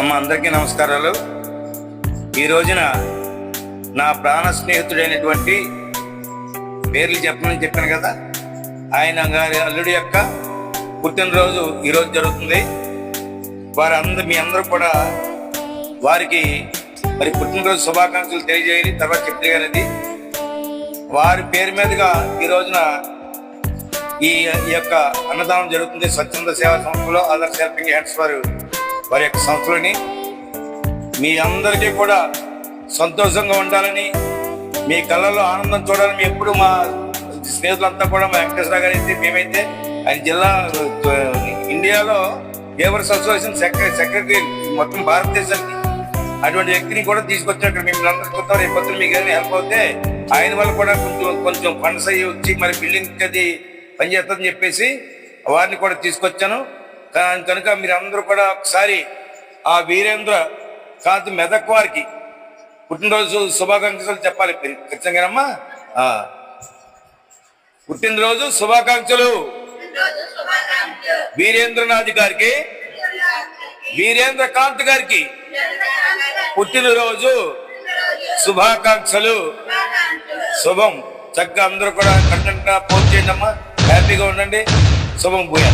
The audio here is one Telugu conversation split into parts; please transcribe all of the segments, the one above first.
అమ్మ అందరికీ నమస్కారాలు. ఈ రోజున నా ప్రాణ స్నేహితుడైనటువంటి పేర్లు చెప్పమని చెప్పాను కదా ఆయన గారి అల్లుడి యొక్క పుట్టినరోజు ఈరోజు జరుగుతుంది. వారు అందరు మీ అందరూ కూడా వారికి మరి పుట్టినరోజు శుభాకాంక్షలు తెలియజేయాలి. తర్వాత చెప్పగలది వారి పేరు మీదుగా ఈ రోజున ఈ ఈ యొక్క అన్నదానం జరుగుతుంది. స్వచ్ఛంద సేవా సంస్థలో అదర్ హెల్పింగ్ హ్యాండ్స్ వారు వారి యొక్క సంస్థలని మీ అందరికీ కూడా సంతోషంగా ఉండాలని మీ కళ్ళలో ఆనందం చూడాలని ఎప్పుడు మా స్నేహితులంతా కూడా మా వెంకటేశ్వర గారు అయితే మేమైతే ఆయన జిల్లా ఇండియాలో లేబర్స్ అసోసియేషన్ సెక్రటరీ సెక్రటరీ మొత్తం భారతదేశానికి అటువంటి వ్యక్తిని కూడా తీసుకొచ్చాం ఇక్కడ మిమ్మల్ని అందరూ కొత్త రేపు మీకు ఏదైనా హెల్ప్ అవుతే ఆయన వల్ల కూడా కొంచెం కొంచెం ఫండ్స్ అయ్యి వచ్చి మరి బిల్డింగ్ అది పనిచేస్తుందని చెప్పేసి వారిని కూడా తీసుకొచ్చాను. కనుక మీరు అందరూ కూడా ఒకసారి ఆ వీరేంద్ర కాంతి మెదక్ వారికి పుట్టినరోజు శుభాకాంక్షలు చెప్పాలి. ఖచ్చితంగానమ్మా. పుట్టినరోజు శుభాకాంక్షలు. వీరేంద్రనాథ్ గారికి. వీరేంద్ర కాంత్ గారికి. పుట్టినరోజు శుభాకాంక్షలు. శుభం. చక్కగా అందరూ కూడా కంటెంట్ పోస్ట్ చేయండి అమ్మా హ్యాపీగా ఉండండి. శుభం భూయా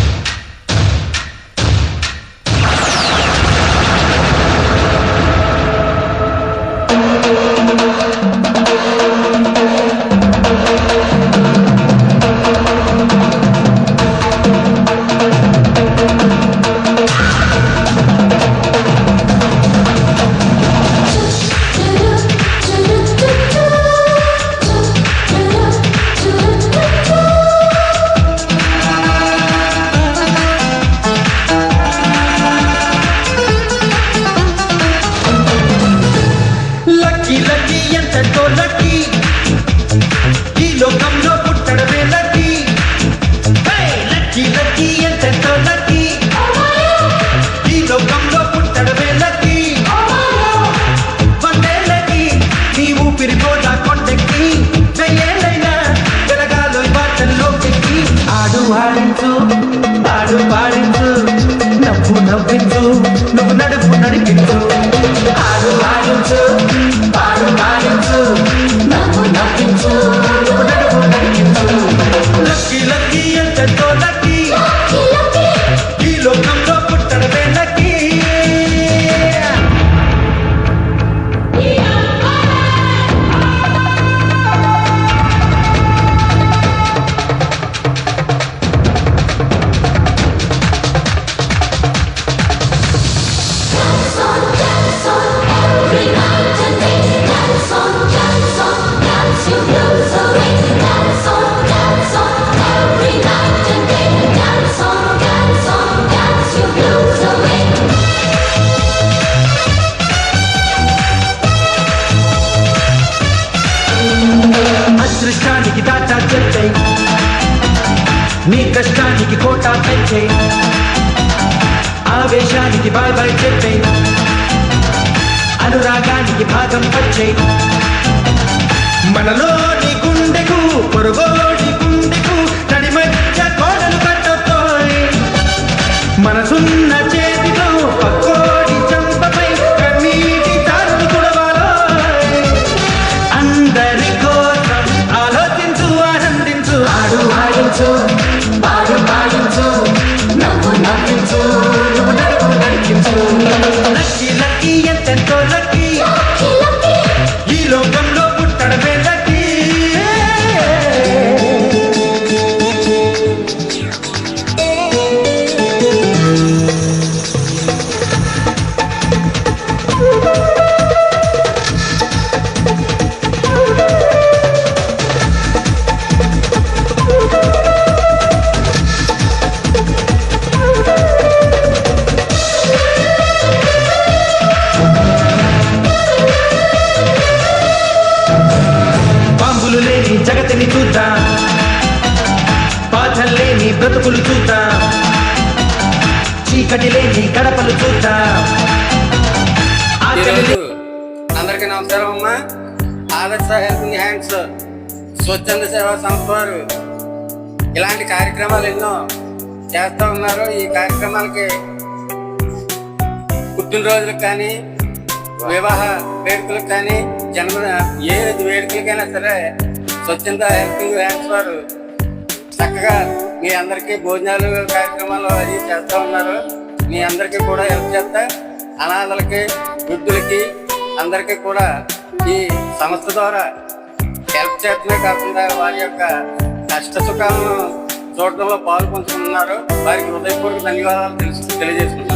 నవ్వించు. నువ్వు నడు అదృష్టానికి దాటా చెల్చై నీ కష్టానికి కోటా పెంచై ఆవేశానికి బాయ్ బాయ్ చెప్పై అనురాగానికి భాగం వచ్చై మనలోని గుండెకు పొరుగోడి గుండెకు నడి మధ్య కోడలు కట్టతోయ్ మనసున్న చేతితో పక్కోడి చంపపై కన్నీటి తారులు కుడవాలోయ్ అందరి కోసం ఆలోచించు ఆనందించు. ఆడు ఆడించు పాడు పాడించు నవ్వు నవ్వించు నువ్వు నడుపు నడిపించు. లక్కీ లక్కీ ఎంతెంతో లక్కీ. జగతిని చూద్దాం బాధలు లేని బ్రతుకులు చూద్దాం చీకటి లేని గడపలు ఈరోజు అందరికీ నమస్కారం అమ్మా. ఆదర్శ హెల్పింగ్ హ్యాండ్స్ స్వచ్ఛంద సేవా సంస్థ వారు ఇలాంటి కార్యక్రమాలు ఎన్నో చేస్తూ ఉన్నారు. ఈ కార్యక్రమాలకి పుట్టినరోజులకు కానీ వివాహ వేడుకలకు కానీ జన్మ ఏ వేడుకలకైనా సరే స్వచ్ఛంద హెల్పింగ్ హ్యాండ్స్ వారు. చక్కగా మీ అందరికీ భోజనాలు కార్యక్రమాలు అది చేస్తూ ఉన్నారు. మీ అందరికీ కూడా హెల్ప్ చేస్తా. అనాథలకి వృద్ధులకి అందరికీ కూడా ఈ సంస్థ ద్వారా హెల్ప్ చేయడమే కాకుండా వారి యొక్క కష్ట సుఖాలను చూడటంలో పాలు పంచుకుంటున్నారు. వారికి హృదయపూర్వక ధన్యవాదాలు తెలుసు తెలియజేసుకుంటున్నారు